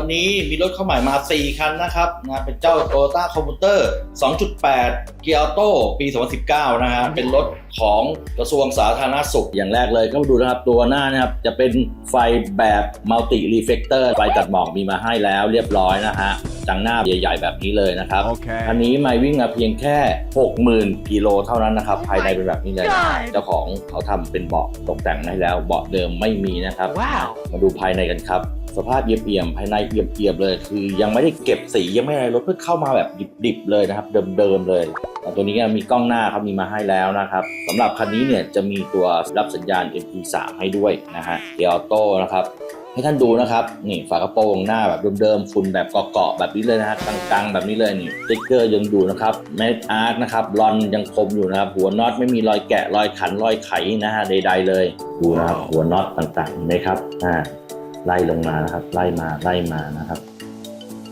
วันนี้มีรถเข้าใหม่มา 4 คันนะครับนะเป็นเจ้า Toyota Commuter 2.8 เกียร์ออโต้ปี 2019 นะฮะเป็นรถของกระทรวงสาธารณสุขอย่างแรกเลยก็มาดูนะครับตัวหน้านะครับจะเป็นไฟแบบ Multi Reflector ไฟตัดหมอกมีมาให้แล้วเรียบร้อยนะฮะจังหน้าใหญ่ ๆ แบบนี้เลยนะครับ Okay. คันนี้ไม่วิ่งมาเพียงแค่ 60,000 กิโลเท่านั้นนะครับ ภายในเป็นแบบนี้เลยนะ God เจ้าของเขาทำเป็นเบาะตกแต่งให้แล้วเบาะเดิมไม่มีนะครับว้าวมาดูภายในกันครับ สภาพเอี่ยมๆภายในเอี่ยมๆเลย คือยังไม่ได้เก็บสียังไม่อะไรรถเพิ่งเข้ามาแบบดิบๆเลยนะครับ เดิมๆเลยตัวนี้ก็มีกล้องหน้าครับมีมาให้แล้วนะครับสำหรับคันนี้เนี่ยจะมีตัวรับสัญญาณ MP3 ให้ด้วยนะฮะเกียร์ออโต้นะครับให้ท่านดูนะครับนี่ฝากระโปรงหน้าแบบเดิมๆฝุ่นแบบเกาะๆแบบนี้เลยนะฮะกลางๆ แบบนี้เลยนี่สติ๊กเกอร์ยังอยู่นะครับแมทอาร์ตนะครับรอนยังคมอยู่นะครับหัวน็อตไม่มีรอยแกะรอยขันรอยไขนะฮะใดๆเลย ดูนะครับหัวน็อตต่างๆเห็นไหมครับอ่า ไล่ลงมานะครับ ไล่มาไล่มานะครับ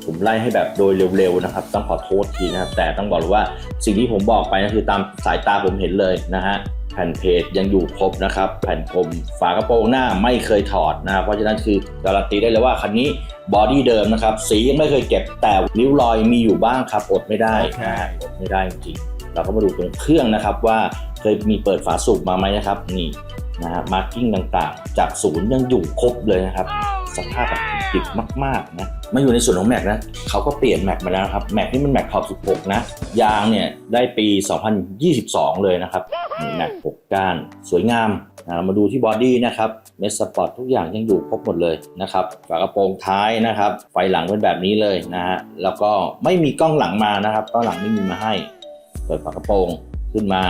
ผมไล่ให้แบบโดยเร็วๆนะครับ ต้องขอโทษทีนะครับ แต่ต้องบอกเลยว่าสิ่งที่ผมบอกไปก็คือตามสายตาผมเห็นเลยนะฮะแผ่นเพจยังอยู่ครบนะครับ แผ่นพรมฝากระโปรงหน้าไม่เคยถอดนะครับ เพราะฉะนั้นคือการันตีได้เลยว่าคันนี้บอดี้เดิมนะครับ สียังไม่เคยเก็บแต่ริ้วรอยมีอยู่บ้างครับ อดไม่ได้นะฮะอดไม่ได้จริงๆเราก็มาดูตรงเครื่องนะครับว่าเคยมีเปิดฝาสูบมาไหมนะครับ นี่ นะฮะมาร์กิ้งต่างๆ จากศูนย์ยังอยู่ครบเลยนะครับ สภาพแบบดิบมากๆนะมาอยู่ในส่วนของแม็กนะเขาก็เปลี่ยนแม็กมาแล้วนะครับแม็กนี่มันแม็กขอบ 16 นะ ยางเนี่ยได้ปี 2022 เลยนะครับนี่แม็ก6ก้านสวยงามนะเรามาดูที่บอดี้นะครับเมสสปอร์ตทุกอย่างยังอยู่ครบหมดเลยนะครับฝากระโปรงท้ายนะครับ ไฟหลังเป็นแบบนี้เลยนะฮะแล้วก็ไม่มีกล้องหลังมานะครับกล้องหลังไม่มีมาให้ เปิดฝากระโปรงขึ้นมา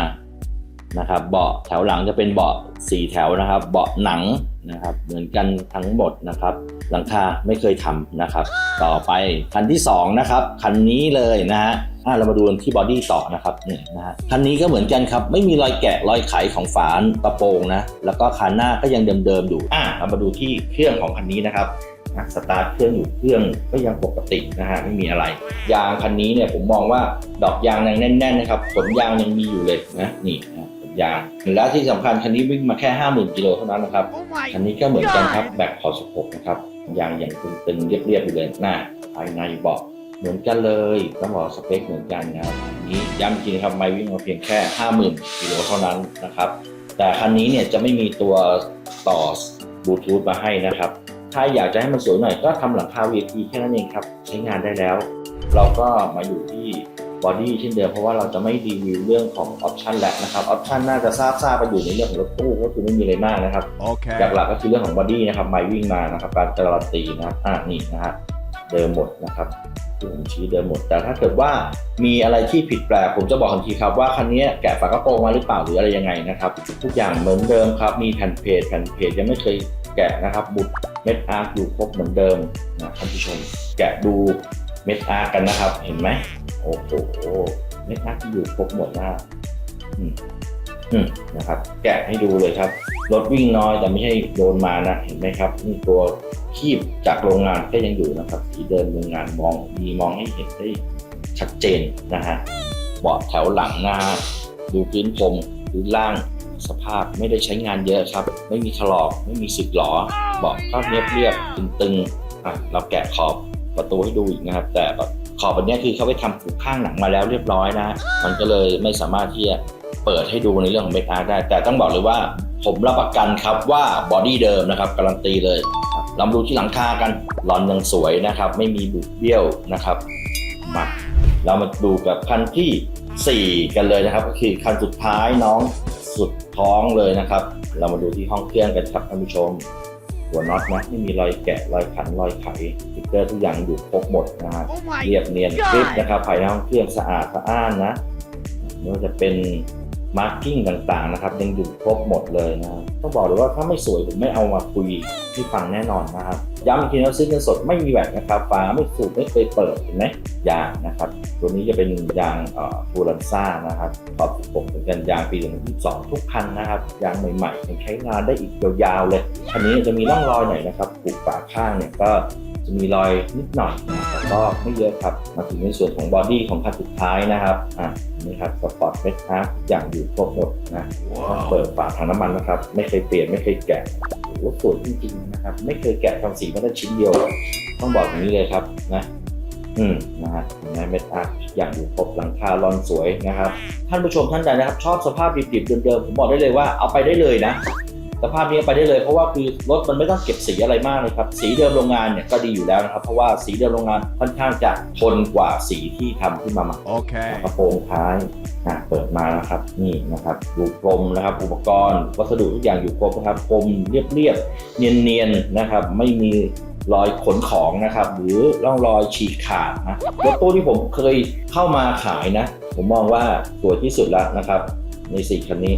นะครับ เบาะแถวหลังจะเป็นเบาะสี่แถวนะครับ เบาะหนังนะครับ เหมือนกันทั้งหมดนะครับ หลังคาไม่เคยทำนะครับ ต่อไปคันที่สองนะครับคันนี้เลยนะฮะอะเรามาดูที่บอดี้ต่อนะครับนี่นะฮะคันนี้ก็เหมือนกันครับ ไม่มีรอยแกะรอยไขของฝานกระโปรงนะ แล้วก็คันหน้าก็ยังเดิมๆอยู่อะเรามาดูที่เครื่องของคันนี้นะครับอะสตาร์ทเครื่องอยู่เครื่องก็ยังปกตินะฮะไม่มีอะไร ยางคันนี้เนี่ยผมมองว่าดอกยางยังแน่นๆนะครับขนยางยังมีอยู่เลยนะนี่นะ ยาง และที่สำคัญคันนี้วิ่งมาแค่50,000กิโลเท่านั้นนะครับ Oh my อันนี้ก็เหมือนกันครับแบกขอ16นะครับยางอย่างตึงๆเรียบๆอยู่เลยหน้าภายในเบาะเหมือนกันเลยต้องบอกสเปคเหมือนกันนะครับอันนี้ย้ำอีกทีนะครับไม่วิ่งมาเพียงแค่ 50,000กิโลเท่านั้นนะครับ แต่คันนี้เนี่ยจะไม่มีตัวต่อบลูทูธมาให้นะครับ ถ้าอยากจะให้มันสวยหน่อยก็ทำหลังคา VAT แค่นั้นเองครับ ใช้งานได้แล้ว เราก็มาอยู่ที่ บอดี้เช่นเดิมเพราะว่าเราจะไม่รีวิวเรื่องของออปชันแล้วนะครับออปชันน่าจะทราบทราบไปอยู่ในเรื่องของรถตู้ก็คือไม่มีอะไรมากนะครับ Okay. หลักๆก็คือเรื่องของบอดี้นะครับไมวิ่งมานะครับการการันตีนะครับอ่านี่นะฮะเดิมหมดนะครับที่ผมชี้เดิมหมด แต่ถ้าเกิดว่ามีอะไรที่ผิดแปลกผมจะบอกทันทีครับว่าคันนี้แกะฝากระโปรงมาหรือเปล่าหรืออะไรยังไงนะครับ ทุกอย่างเหมือนเดิมครับ มีแผ่นเพจแผ่นเพจยังไม่เคยแกะนะครับบุตรเม็ดอาร์คอยู่ครบเหมือนเดิมนะท่านผู้ชม แกะดู เม็ดอาร์กันนะครับ เห็นไหมโอ้โหเม็ดอาร์อยู่ครบหมดนะอืมอืมนะครับ แกะให้ดูเลยครับรถวิ่งน้อยแต่ไม่ใช่โดนมานะเห็นไหมครับนี่ตัวคีบจากโรงงานก็ยังอยู่นะครับที่เดินโรงงานมองมีมองให้เห็นได้ชัดเจนนะฮะเบาะแถวหลังนะฮะดูพื้นพรมพื้นล่างสภาพไม่ได้ใช้งานเยอะครับ ไม่มีถลอกไม่มีสึกหรอเบาะก็เรียบเรียบตึงๆอะเราแกะขอบ ประตูให้ดูอีกนะครับ แต่แบบขอบอันนี้คือเขาไปทำผูกข้างหนังมาแล้วเรียบร้อยนะ มันก็เลยไม่สามารถที่จะเปิดให้ดูในเรื่องของเมคอาร์ได้ แต่ต้องบอกเลยว่าผมรับประกันครับว่าบอดี้เดิมนะครับการันตีเลยครับรามาดูที่หลังคากันหลอนยังสวยนะครับ ไม่มีบุบเบี้ยวนะครับมาเรามาดูกับคันที่ 4 กันเลยนะครับ ก็คือคันสุดท้ายน้องสุดท้องเลยนะครับ เรามาดูที่ห้องเครื่องกันครับท่านผู้ชม หัวน็อตนะไม่มีรอยแกะรอยขันรอยไขสติ๊กเกอร์ทุกอย่างอยู่ครบหมดนะฮะ Oh my เรียบเนียนกริบนะครับภายในห้องเครื่องสะอาดสะอ้านนะไม่ว่าจะเป็น มาร์กิ้งต่างๆนะครับยังอยู่ครบหมดเลยนะต้องบอกเลยว่าถ้าไม่สวยผมไม่เอามาคุยที่ฟังแน่นอนนะครับย้ำอีกทีนะซื้อเงินสดไม่มีแวดนะครับฝาไม่สูบไม่เคยเปิดเห็นไหมยางนะครับตัวนี้จะเป็นยางฟูรันซ่านะครับขอบ16เป็นกันยางปี 2022 ทุกคันนะครับยางใหม่ๆยังใช้งานได้อีกยาวๆเลยคันนี้จะมีร่องรอยหน่อยนะครับปลูกฝาข้างเนี่ยก็ จะมีรอยนิดหน่อยนะแต่ก็ไม่เยอะครับ มาถึงในส่วนของบอดี้ของคันสุดท้ายนะครับอะนี่ครับสปอร์ตเมทาร์อย่างอยู่ครบหมดนะต้องเปิดฝาถังน้ำมันนะครับ ไม่เคยเปลี่ยนไม่เคยแกะรถสวยจริงๆนะครับ ไม่เคยแกะทำสีแม้แต่ชิ้นเดียว ต้องบอกอย่างนี้เลยครับนะอืมนะฮะเห็นไหมเม็ดอาร์ตอย่างอยู่ครบหลังคาลอนสวยนะครับ ท่านผู้ชมท่านใดนะครับ ชอบสภาพดิบๆเดิมๆผมบอกได้เลยว่าเอาไปได้เลยนะ สภาพนี้ไปได้เลยเพราะว่าคือรถมันไม่ต้องเก็บสีอะไรมากเลยครับ สีเดิมโรงงานเนี่ยก็ดีอยู่แล้วนะครับ เพราะว่าสีเดิมโรงงานค่อนข้างจะทนกว่าสีที่ทำขึ้นมาใหม่ Okay. กระโปรงท้ายอะเปิดมานะครับนี่นะครับรูปกลมนะครับ อุปกรณ์ วัสดุทุกอย่างอยู่ครบนะครับกลมเรียบๆเนียนๆนะครับ ไม่มีรอยขนของนะครับ หรือร่องรอยฉีกขาดนะรถตู้ที่ผมเคยเข้ามาขายนะ ผมมองว่าสวยที่สุดแล้วนะครับ ในสี่คันนี้